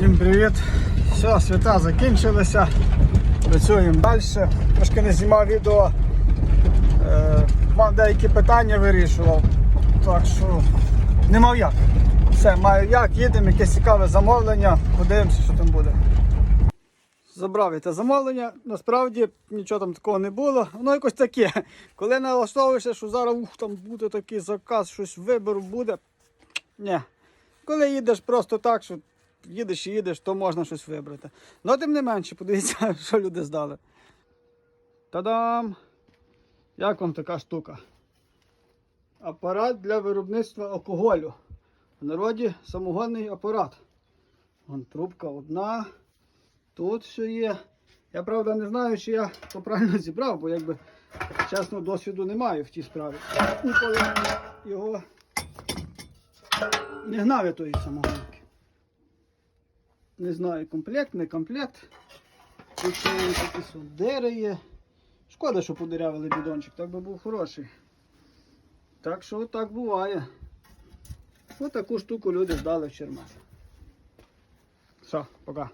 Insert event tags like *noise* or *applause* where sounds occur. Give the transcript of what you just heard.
Всім привіт! Все, свята закінчилися. Працюємо далі. Трошки не знімав відео. Е, мав деякі питання вирішував. Так що не мав як. Все, маю як, їдемо, якесь цікаве замовлення, подивимося, що там буде. Забрав я те замовлення, насправді нічого там такого не було. Воно якось таке. Коли налаштовуєшся, що зараз ух, там буде такий заказ, щось вибору буде. Ні. Коли їдеш просто так, що їдеш і їдеш, то можна щось вибрати. Ну, тим не менше, подивіться, *laughs* що люди здали. Та-дам! Як вам така штука? Апарат для виробництва алкоголю. В народі самогонний апарат. Вон трубка одна. Тут все є. Я правда не знаю, чи я то правильно зібрав, бо якби чесно досвіду не маю в тій справі. Ніколи його не гнав я тої самогонки. Не знаю, комплект, не комплект. Такі сондери є. Шкода, що подирявили бідончик, так би був хороший. Так що так буває. Ось таку штуку люди здали в чермах. Все, пока.